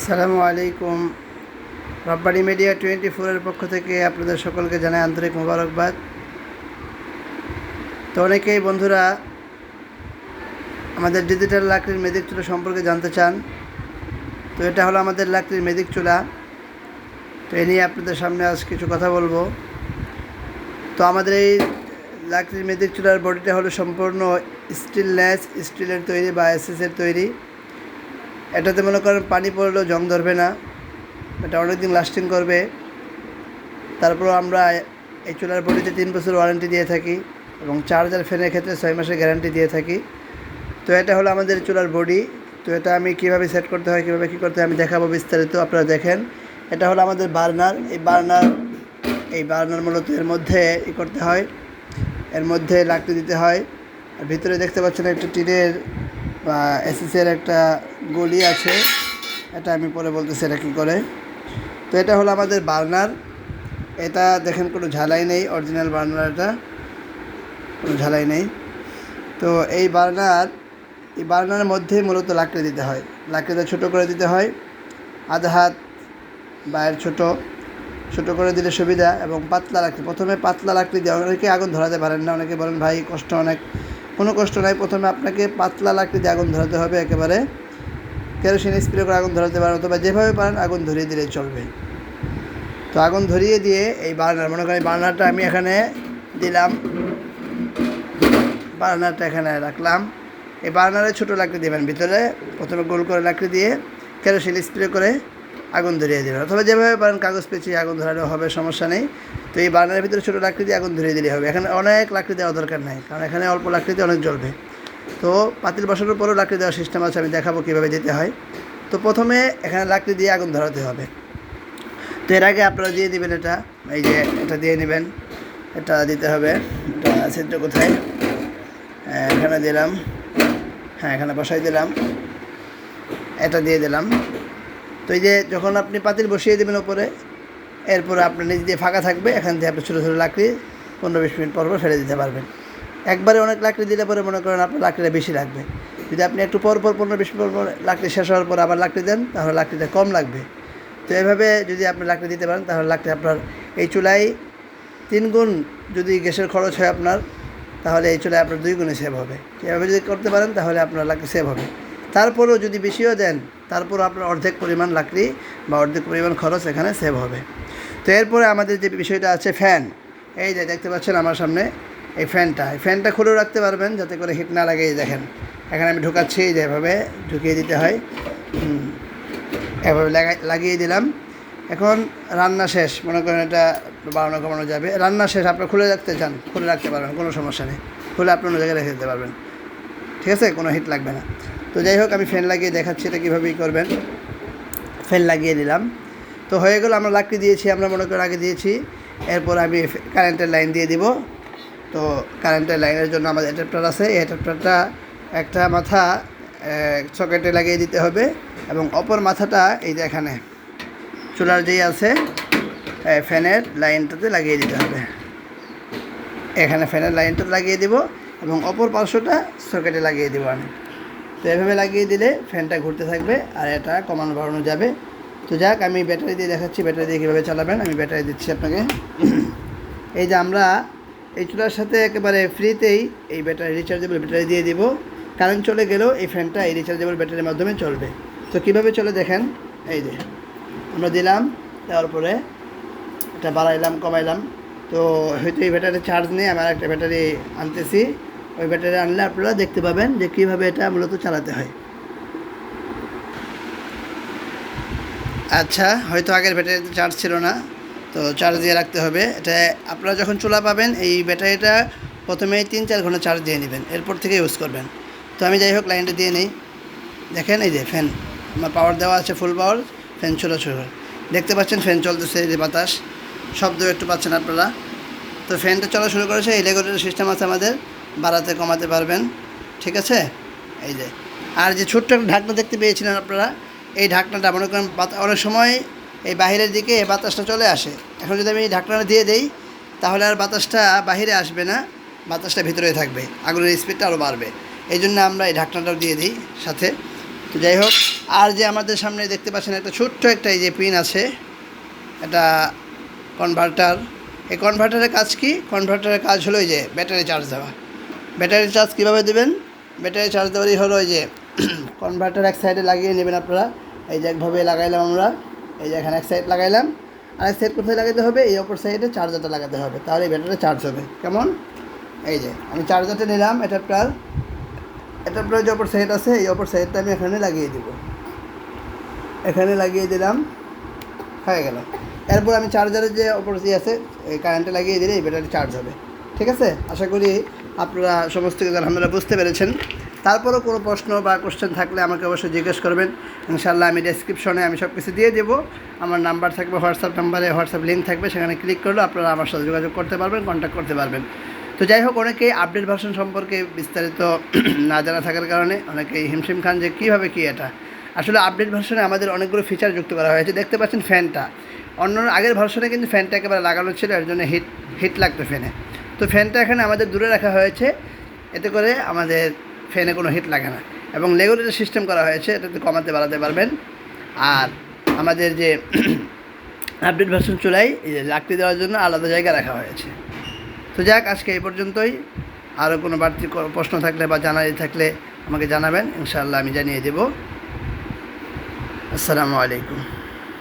আসসালামু আলাইকুম। Rabbani media twenty ফোরের পক্ষ থেকে আপনাদের সকলকে জানাই আন্তরিক মোবারকবাদ। তো অনেকেই বন্ধুরা আমাদের ডিজিটাল লাকড়ির মেদিক চুলা সম্পর্কে জানতে চান। তো এটা হলো আমাদের লাকড়ির মেদিক চুলা। তো এ নিয়ে আপনাদের সামনে আজ কিছু কথা বলব। তো আমাদের এই লাকড়ির মেদিক চুলার বডিটা হলো সম্পূর্ণ স্টিলনেস স্টিলের তৈরি বা এসএসের তৈরি। এটাতে মনে করেন পানি পড়লেও জং ধরবে না, এটা অনেক দিন লাস্টিং করবে। তারপর আমরা এই চুলার বডিতে তিন বছর ওয়ারেন্টি দিয়ে থাকি এবং চার্জার ফ্যানের ক্ষেত্রে ছয় মাসের গ্যারান্টি দিয়ে থাকি। তো এটা হলো আমাদের চুলার বডি, তো এটা আমি কীভাবে সেট করতে হয়, কীভাবে কী করতে হয় আমি দেখাবো বিস্তারিত, আপনারা দেখেন। এটা হলো আমাদের বার্নার এই বার্নার এই বার্নার মূলত এর মধ্যে ই করতে হয়, এর মধ্যে লাগতে দিতে হয়। আর ভিতরে দেখতে পাচ্ছেন একটা টিনের বা এসএসের একটা গলি আছে। এটা আমি পরে বলতেছি এটা কী করে। তো এটা হলো আমাদের বার্নার। এটা দেখেন কোনো ঝালাই নেই অরিজিনাল বার্নার এটা। কোনো ঝালাই নেই। তো এই বার্নার, এই বার্নারের মধ্যে মূলত লাকড়ি দিতে হয়। লাকড়িটা ছোটো করে দিতে হয়। আধা হাত বায়ের ছোটো। ছোটো করে দিলে সুবিধা এবং পাতলা লাকড়ি। প্রথমে পাতলা লাকড়ি দিয়ে অনেকে আগুন ধরাতে পারেন না। অনেকে বলেন, ভাই, কষ্ট অনেক। কোনো কষ্ট নাই। প্রথমে আপনাকে পাতলা লাকড়ি দিয়ে আগুন ধরাতে হবে একেবারে। কেরোসিন স্প্রে করে আগুন ধরাতে পারেন অথবা যেভাবে পারেন আগুন ধরিয়ে দিলে চলবে তো আগুন ধরিয়ে দিয়ে এই বার্নার, মনে এই বার্নারটা আমি এখানে দিলাম। বার্নারটা এখানে রাখলাম। এই বার্নারে ছোটো লাকড়ি দেবেন, ভিতরে প্রথমে গোল করে লাকড়ি দিয়ে কেরোসিন স্প্রে করে আগুন ধরিয়ে দেবেন। অথবা যেভাবে পারেন কাগজ পেঁচিয়ে আগুন ধরালেও হবে, সমস্যা নেই। তো এই বার্নারের ভিতরে ছোটো লাকড়ি দিয়ে আগুন ধরিয়ে দিলে হবে। এখানে অনেক লাকড়ি দেওয়া দরকার নাই, কারণ এখানে অল্প লাকড়ি দিয়ে অনেক জ্বলবে। তো পাতিল বসানোর পরেও লাকড়ি দেওয়ার সিস্টেম আছে আমি দেখাবো কীভাবে দিতে হয়। তো প্রথমে এখানে লাকড়ি দিয়ে আগুন ধরাতে হবে। তো এর আগে আপনারা দিয়ে দিবেন এটা এই যে এটা দিয়ে নেবেন। এটা দিতে হবে এটা সেদ্ধ কোথায়? হ্যাঁ, এখানে দিলাম। হ্যাঁ এখানে বসাই দিলাম। এটা দিয়ে দিলাম। তো এই যে যখন আপনি পাতিল বসিয়ে দেবেন ওপরে এরপরে আপনার নিজ দিয়ে ফাঁকা থাকবে এখান থেকে আপনি ছোটো ছোটো লাকড়ি পনেরো বিশ মিনিট পর পর ফেলে দিতে পারবেন। একবারে অনেক লাকড়ি দিলে পরে মনে করেন আপনার লাকড়িটা বেশি লাগবে। যদি আপনি একটু পর পর পনেরো বিশ পর লাকড়ি শেষ হওয়ার পর আবার লাকড়ি দেন, তাহলে লাকড়িটা কম লাগবে। তো এভাবে যদি আপনি লাকড়ি দিতে পারেন, তাহলে লাকড়ি আপনার এই চুলায় তিন গুণ যদি গ্যাসের খরচ হয় আপনার, তাহলে এই চুলায় আপনার দুই গুণে সেভ হবে। এভাবে যদি করতে পারেন, তাহলে আপনার লাকড়ি সেভ হবে। তারপরেও যদি বেশিও দেন, তারপরও আপনার অর্ধেক পরিমাণ লাকড়ি বা অর্ধেক পরিমাণ খরচ এখানে সেভ হবে। তো এরপরে আমাদের যে বিষয়টা আছে ফ্যান এই যে দেখতে পাচ্ছেন আমার সামনে এই ফ্যানটা এই ফ্যানটা খুলেও রাখতে পারবেন যাতে করে হিট না লাগে দেখেন। এখানে আমি ঢোকাচ্ছি, এই যে এভাবে ঢুকিয়ে দিতে হয়। এভাবে লাগা- লাগিয়ে দিলাম। এখন রান্না শেষ, মনে করেন এটা বাড়ানো কমানো যাবে। রান্না শেষ আপনি খুলে রাখতে চান, খুলে রাখতে পারবেন, কোনো সমস্যা নেই। খুলে আপনি অন্য জায়গায় রেখে দিতে পারবেন। ঠিক আছে? কোনো হিট লাগবে না। তো যাই হোক, আমি ফ্যান লাগিয়ে দেখাচ্ছি এটা কীভাবেই করবেন। ফ্যান লাগিয়ে দিলাম। তো হয়ে গেল, আমরা লাকড়ি দিয়েছি, আমরা মনে করেন আগে দিয়েছি। এরপর আমি কারেন্টের লাইন দিয়ে দিব। তো কারেন্টের লাইনের জন্য আমাদের অ্যাডাপ্টার আছে। এই অ্যাডাপ্টারটা একটা মাথা সকেটে লাগিয়ে দিতে হবে এবং অপর মাথাটা এই যে এখানে, চুলার যেই আছে ফ্যানের লাইনটাতে লাগিয়ে দিতে হবে। এখানে ফ্যানের লাইনটা লাগিয়ে দিব এবং অপর পার্শ্বটা সকেটে লাগিয়ে দেবো আমি। তো এভাবে লাগিয়ে দিলে ফ্যানটা ঘুরতে থাকবে আর এটা কমানো বাড়ানো যাবে। তো যাক, আমি ব্যাটারি দিয়ে দেখাচ্ছি ব্যাটারি দিয়ে কীভাবে চালাবেন? আমি ব্যাটারি দিচ্ছি আপনাকে। এই যে আমরা এই চুলার সাথে একেবারে ফ্রিতেই এই ব্যাটারি রিচার্জেবল ব্যাটারি দিয়ে দিব। কারেন্ট চলে গেলেও এই ফ্যানটা এই রিচার্জেবল ব্যাটারির মাধ্যমে চলবে। তো কীভাবে চলে দেখেন? এই যে, আমরা দিলাম, দেওয়ার পরে এটা বাড়াইলাম, কমাইলাম। তো হয়তো এই ব্যাটারি চার্জ নেই আমার একটা ব্যাটারি আনতেছি। ওই ব্যাটারি আনলে আপনারা দেখতে পাবেন যে কীভাবে এটা মূলত চালাতে হয়। আচ্ছা হয়তো আগের ব্যাটারিতে চার্জ ছিল না। তো চার্জ দিয়ে রাখতে হবে। এটা আপনারা যখন চুলা পাবেন, এই ব্যাটারিটা প্রথমেই তিন চার ঘণ্টা চার্জ দিয়ে নেবেন, এরপর থেকে ইউজ করবেন। তো আমি যাই হোক লাইনটা দিয়ে নেই। দেখেন এই যে ফ্যান আমার পাওয়ার দেওয়া আছে ফুল পাওয়ার ফ্যান ছোটো ছোটো দেখতে পাচ্ছেন ফ্যান চলতেছে, এই যে বাতাস শব্দ একটু পাচ্ছেন আপনারা। তো ফ্যানটা চলা শুরু করেছে, এই রেগুলেটর সিস্টেম আছে আমাদের, বাড়াতে কমাতে পারবেন। ঠিক আছে? এই যে, আর যে ছোট্ট একটা ঢাকনা দেখতে পেয়েছিলেন আপনারা, এই ঢাকনাটা মনে করেন অনেক সময় এই বাহিরের দিকে বাতাসটা চলে আসে। এখন যদি আমি ঢাকনাটা দিয়ে দেই, তাহলে আর বাতাসটা বাহিরে আসবে না, বাতাসটা ভিতরে থাকবে, আগুনের স্পিডটা আরও বাড়বে। এই জন্য আমরা এই ঢাকনাটাও দিয়ে দিই সাথে। তো যাই হোক, আর যে আমাদের সামনে দেখতে পাচ্ছেন একটা ছোট্ট একটা এই যে পিন আছে, এটা কনভার্টার এই কনভার্টারের কাজ কি? কনভার্টারের কাজ হলো যে ব্যাটারি চার্জ দেওয়া। ব্যাটারি চার্জ কীভাবে দেবেন? ব্যাটারি চার্জ দেওয়ারই হলো যে কনভার্টার এক সাইডে লাগিয়ে নেবেন আপনারা। এই যে একভাবে লাগাইলাম আমরা। এই যে এখানে এক সাইড লাগাইলাম, আর এক সাইড কোথায় লাগাতে হবে? এই অপর সাইডে চার্জারটা লাগাতে হবে, তাহলে এই ব্যাটারি চার্জ হবে। কেমন? এই যে, আমি চার্জারটা নিলাম এটার পরে যে অপর সাইড আছে, এই অপর সাইডটা আমি এখানে লাগিয়ে দিব। এখানে লাগিয়ে দিলাম, হয়ে গেল। এরপর আমি চার্জারের যে অপর যে আছে, এই কারেন্টে লাগিয়ে দিলে এই ব্যাটারি চার্জ হবে। ঠিক আছে? আশা করি আপনারা সমস্ত কিছু আলহামদুলিল্লাহ বুঝতে পেরেছেন। তারপরও কোনো প্রশ্ন বা কোশ্চেন থাকলে আমাকে অবশ্যই জিজ্ঞেস করবেন। ইনশাল্লাহ আমি ডেসক্রিপশনে আমি সব কিছু দিয়ে দেবো। আমার নাম্বার থাকবে হোয়াটসঅ্যাপ নাম্বারে হোয়াটসঅ্যাপ লিঙ্ক থাকবে, সেখানে ক্লিক করলে আপনারা আমার সাথে যোগাযোগ করতে পারবেন কন্ট্যাক্ট করতে পারবেন। তো যাই হোক অনেকে আপডেট ভার্সন সম্পর্কে বিস্তারিত না জানা থাকার কারণে অনেকেই হিমশিম খান যে কীভাবে কী এটা। আসলে আপডেট ভার্সনে আমাদের অনেকগুলো ফিচার যুক্ত করা হয়েছে। দেখতে পাচ্ছেন ফ্যানটা অন্য আগের ভার্সনে কিন্তু ফ্যানটা একেবারে লাগানো ছিল, এর জন্য হিট হিট লাগতো ফ্যানে তো ফ্যানটা এখানে আমাদের দূরে রাখা হয়েছে। এতে করে আমাদের ফ্যানে কোনো হিট লাগে না। এবং লেগুলেটার সিস্টেম করা হয়েছে, এটাতে কমাতে বাড়াতে পারবেন। আর আমাদের যে আপডেট ভার্সন চুলাই লাকড়ি দেওয়ার জন্য আলাদা জায়গা রাখা হয়েছে। তো যাক, আজকে এই পর্যন্তই। আরও কোনো বাড়তি প্রশ্ন থাকলে বা জানাই থাকলে আমাকে জানাবেন, ইনশাআল্লাহ আমি জানিয়ে দেব। আসসালামু আলাইকুম।